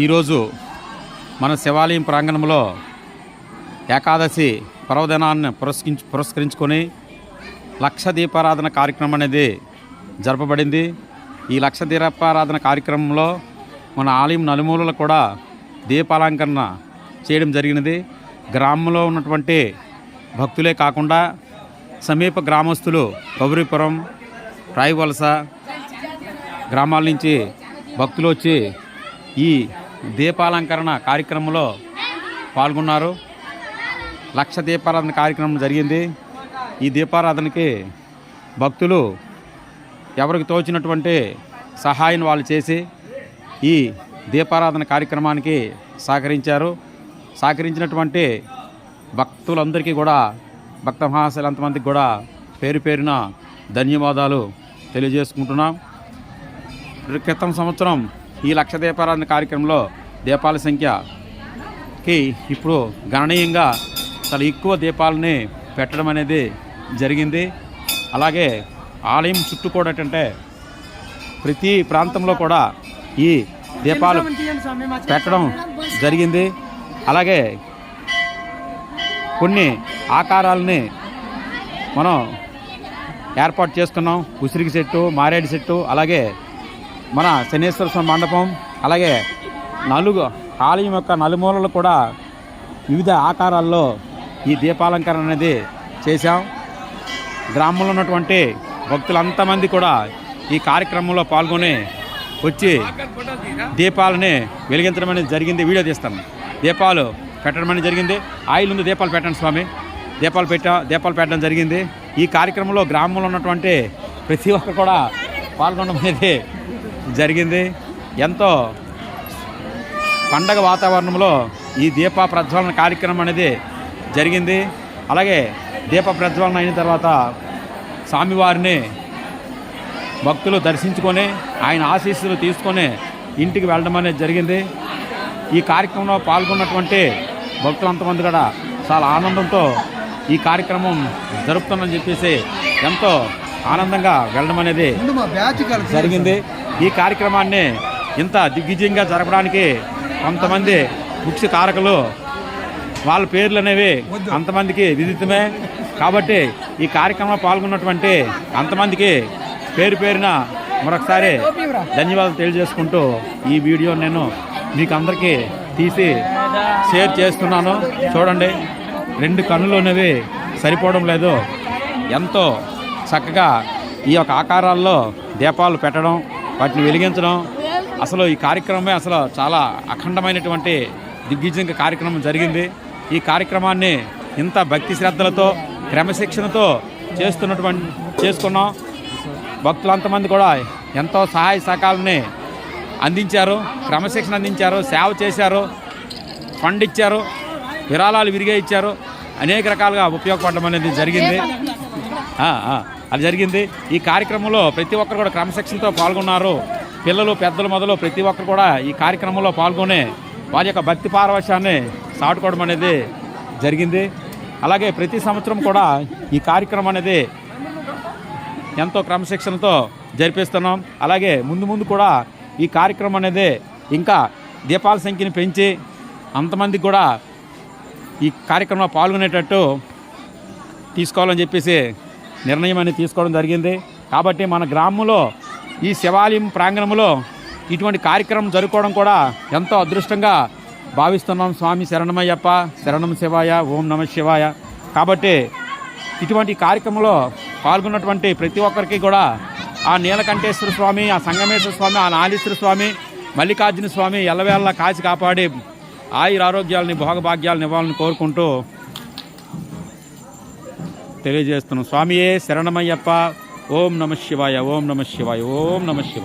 ఈరోజు మన శివాలయం ప్రాంగణంలో ఏకాదశి పర్వదినాన్ని పురస్కరించు పురస్కరించుకొని లక్ష దీపారాధన కార్యక్రమం అనేది జరపబడింది. ఈ లక్ష దీపారాధన కార్యక్రమంలో మన ఆలయం నలుమూలలు కూడా దీపాలంకరణ చేయడం జరిగినది. గ్రామంలో ఉన్నటువంటి భక్తులే కాకుండా సమీప గ్రామస్తులు గౌరీపురం రాయవలస గ్రామాల నుంచి భక్తులు వచ్చి ఈ దీపాలంకరణ కార్యక్రమంలో పాల్గొన్నారు. లక్ష దీపారాధన కార్యక్రమం జరిగింది. ఈ దీపారాధనకి భక్తులు ఎవరికి తోచినటువంటి సహాయం వాళ్ళు చేసి ఈ దీపారాధన కార్యక్రమానికి సహకరించారు. సహకరించినటువంటి భక్తులందరికీ కూడా భక్త మహాశలంతమందికి కూడా పేరు పేరున ధన్యవాదాలు తెలియజేసుకుంటున్నాం. క్రితం సంవత్సరం ఈ లక్ష దీపారాధన కార్యక్రమంలో దీపాల సంఖ్యకి ఇప్పుడు గణనీయంగా చాలా ఎక్కువ దీపాలని పెట్టడం అనేది జరిగింది. అలాగే ఆలయం చుట్టూ కూడా ఏంటంటే ప్రతి ప్రాంతంలో కూడా ఈ దీపాలు పెట్టడం జరిగింది. అలాగే కొన్ని ఆకారాలని మనం ఏర్పాటు చేసుకున్నాం. ఉసిరికి చెట్టు మారేడు చెట్టు అలాగే మన శనేశ్వర స్వామి మండపం అలాగే నలుగు ఆలయం యొక్క నలుమూలలు కూడా వివిధ ఆకారాల్లో ఈ దీపాలంకరణ అనేది చేశాం. గ్రామంలో ఉన్నటువంటి భక్తులంతమంది కూడా ఈ కార్యక్రమంలో పాల్గొని వచ్చి దీపాలని వెలిగించడం అనేది జరిగింది. వీడియో తీస్తాం. దీపాలు పెట్టడం అనేది జరిగింది. ఆయిల్ ఉంది దీపాలు పెట్టండి స్వామి. దీపాలు పెట్ట దీపాలు పెట్టడం జరిగింది. ఈ కార్యక్రమంలో గ్రామంలో ఉన్నటువంటి ప్రతి ఒక్కరు కూడా పాల్గొనడం అనేది జరిగింది. ఎంతో పండగ వాతావరణంలో ఈ దీప ప్రజ్వలన కార్యక్రమం అనేది జరిగింది. అలాగే దీప ప్రజ్వలన అయిన తర్వాత స్వామివారిని భక్తులు దర్శించుకొని ఆయన ఆశీస్సులు తీసుకొని ఇంటికి వెళ్ళడం అనేది జరిగింది. ఈ కార్యక్రమంలో పాల్గొన్నటువంటి భక్తులంతమంది కూడా చాలా ఆనందంతో ఈ కార్యక్రమం జరుపుతుందని చెప్పేసి ఎంతో ఆనందంగా వెళ్ళడం అనేది జరిగింది. ఈ కార్యక్రమాన్ని ఇంత దిగ్విజయంగా జరపడానికి కొంతమంది ముఖ్య కారకులు వాళ్ళ పేర్లు అనేవి అంతమందికి విదితమే. కాబట్టి ఈ కార్యక్రమంలో పాల్గొన్నటువంటి అంతమందికి పేరు పేరున మరొకసారి ధన్యవాదాలు తెలియజేసుకుంటూ ఈ వీడియో నేను మీకు అందరికీ తీసి షేర్ చేస్తున్నాను. చూడండి రెండు కన్నులు అనేవి సరిపోవడం లేదు. ఎంతో చక్కగా ఈ యొక్క ఆకారాల్లో దీపాలు పెట్టడం వాటిని వెలిగించడం. అసలు ఈ కార్యక్రమమే అసలు చాలా అఖండమైనటువంటి దిగ్విజయంగా కార్యక్రమం జరిగింది. ఈ కార్యక్రమాన్ని ఇంత భక్తి శ్రద్ధలతో క్రమశిక్షణతో చేస్తున్నటువంటి చేసుకున్నాం. భక్తులంతమంది కూడా ఎంతో సహాయ సహకారాలని అందించారు క్రమశిక్షణ అందించారు సేవ చేశారు ఫండ్ ఇచ్చారు విరాళాలు విరిగా ఇచ్చారు అనేక రకాలుగా ఉపయోగపడడం అనేది జరిగింది. అది జరిగింది. ఈ కార్యక్రమంలో ప్రతి ఒక్కరు కూడా క్రమశిక్షణతో పాల్గొన్నారు. పిల్లలు పెద్దలు మొదలు ప్రతి ఒక్కరు కూడా ఈ కార్యక్రమంలో పాల్గొని వారి యొక్క భక్తి పారవశాన్ని సాటుకోవడం అనేది జరిగింది. అలాగే ప్రతి సంవత్సరం కూడా ఈ కార్యక్రమం అనేది ఎంతో క్రమశిక్షణతో జరిపిస్తున్నాం. అలాగే ముందు ముందు కూడా ఈ కార్యక్రమం అనేది ఇంకా దీపాల సంఖ్యని పెంచి అంతమందికి కూడా ఈ కార్యక్రమంలో పాల్గొనేటట్టు తీసుకోవాలని చెప్పేసి నిర్ణయం అనేది తీసుకోవడం జరిగింది. కాబట్టి మన గ్రామంలో ఈ శివాలయం ప్రాంగణంలో ఇటువంటి కార్యక్రమం జరుపుకోవడం కూడా ఎంతో అదృష్టంగా భావిస్తున్నాం. స్వామి శరణమయ్యప్ప శరణం శివాయ ఓం నమ శివాయ. కాబట్టి ఇటువంటి కార్యక్రమంలో పాల్గొన్నటువంటి ప్రతి ఒక్కరికి కూడా ఆ నీలకంఠేశ్వర స్వామి ఆ సంగమేశ్వర స్వామి ఆ నాగేశ్వర స్వామి మల్లికార్జున స్వామి ఎల్లవేళ్ళ కాచి కాపాడి ఆయుర ఆరోగ్యాలని భోగభాగ్యాలను ఇవ్వాలని కోరుకుంటూ తెలియజేస్తున్నాం. స్వామియే శరణమయ్యప్ప. ఓం నమ శివాయ ఓం నమ శివాయ ఓం నమ శివాయ.